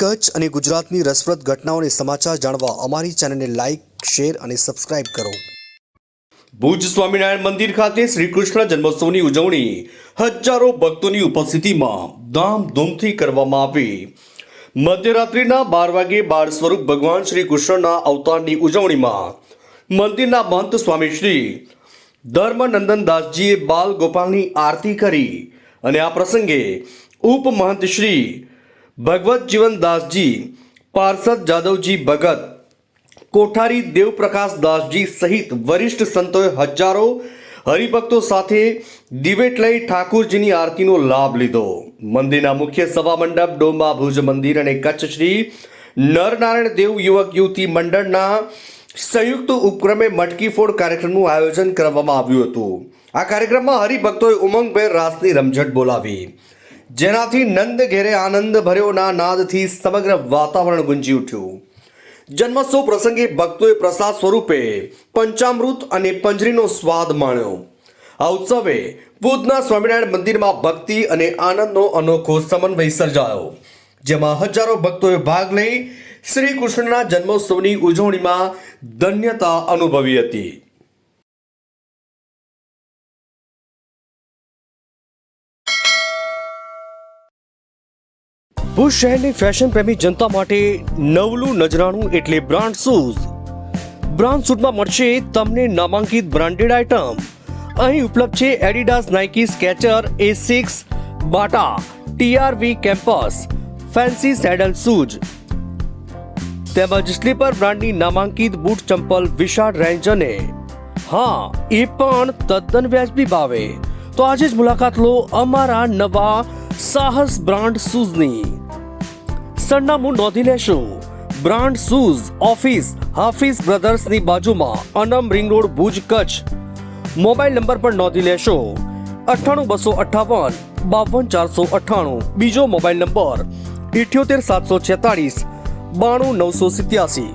કચ્છ અને ગુજરાતની રસપ્રદ ઘટનાઓને સમાચાર જાણવા અમારી ચેનલને લાઇક શેર અને સબસ્ક્રાઇબ કરો. ભુજ સ્વામિનારાયણ મંદિર ખાતે શ્રી કૃષ્ણ જન્મોત્સવની ઉજવણી હજારો ભક્તોની ઉપસ્થિતિમાં ધામધૂમથી કરવામાં આવી. મધ્યરાત્રિના બાર વાગે બાળ સ્વરૂપ ભગવાન શ્રી કૃષ્ણના અવતારની ઉજવણીમાં મંદિરના મહંત સ્વામી શ્રી ધર્મનંદનદાસજીએ બાલ ગોપાલની આરતી કરી અને આ પ્રસંગે ઉપમહંત શ્રી ભગવત જીવનદાસજી પાર્ષદ જાદવજી ભગત, કોઠારી દેવપ્રકાશ દાસજી સહિત વરિષ્ઠ સંતોએ હજારો હરિભક્તો સાથે દિવેટ લઈ ઠાકુરજીની આરતીનો લાભ લીધો. મંદિરના મુખ્ય સભા મંડપ ડોમા ભુજ મંદિર અને કચ્છ શ્રી નરનારાયણ દેવ યુવક યુવતી મંડળના સંયુક્ત ઉપક્રમે મટકી ફોડ કાર્યક્રમનું આયોજન કરવામાં આવ્યું હતું. આ કાર્યક્રમમાં હરિભક્તોએ ઉમંગભેર રાસની રમઝટ બોલાવી. જેનાથી નંદ ઘેરે આનંદ ભર્યોના નાદથી સમગ્ર વાતાવરણ ગુંજી ઉઠ્યું. જન્મોત્સવ પ્રસંગે ભક્તોએ પ્રસાદ સ્વરૂપે પંચામૃત અને પંજરીનો સ્વાદ માણ્યો. આ ઉત્સવે ભુજના સ્વામિનારાયણ મંદિરમાં ભક્તિ અને આનંદનો અનોખો સમન્વય સર્જાયો, જેમાં હજારો ભક્તોએ ભાગ લઈ શ્રી કૃષ્ણના જન્મોત્સવની ઉજવણીમાં ધન્યતા અનુભવી હતી. ભુજ શહેરની ફેશન પ્રેમી જનતા માટે નવલું નજરાણું એટલે બ્રાન્ડ શૂઝ બ્રાન્ડ શૂટમાં મળશે તમને નામાંકિત બ્રાન્ડેડ આઇટમ અહીં ઉપલબ્ધ છે Adidas Nike Skechers Asics Bata TRV Campus fancy sandal shoes તેમજ સ્લીપર બ્રાન્ડની નામાંકિત બૂટ ચંપલ વિશાળ રેન્જ અને હા, એ પણ તદ્દન વ્યાજબી ભાવે. તો આજે જ મુલાકાત લો અમારા નવા સાહસ બ્રાન્ડ શૂઝની સરનામું નોંધી લેશો બ્રાન્ડ શૂઝ ઓફિસ હાફિઝ બ્રધર્સની બાજુમાં Anam ring road Bhuj Kutch mobile number પણ નોંધી લેશો અઠ્ઠાણું બસો અઠ્ઠાવન બાવન ચારસો અઠ્ઠાણું બીજો મોબાઈલ નંબર ઇઠ્યોતેર સાતસો છેતાળીસ બાણું નવસો સિત્યાસી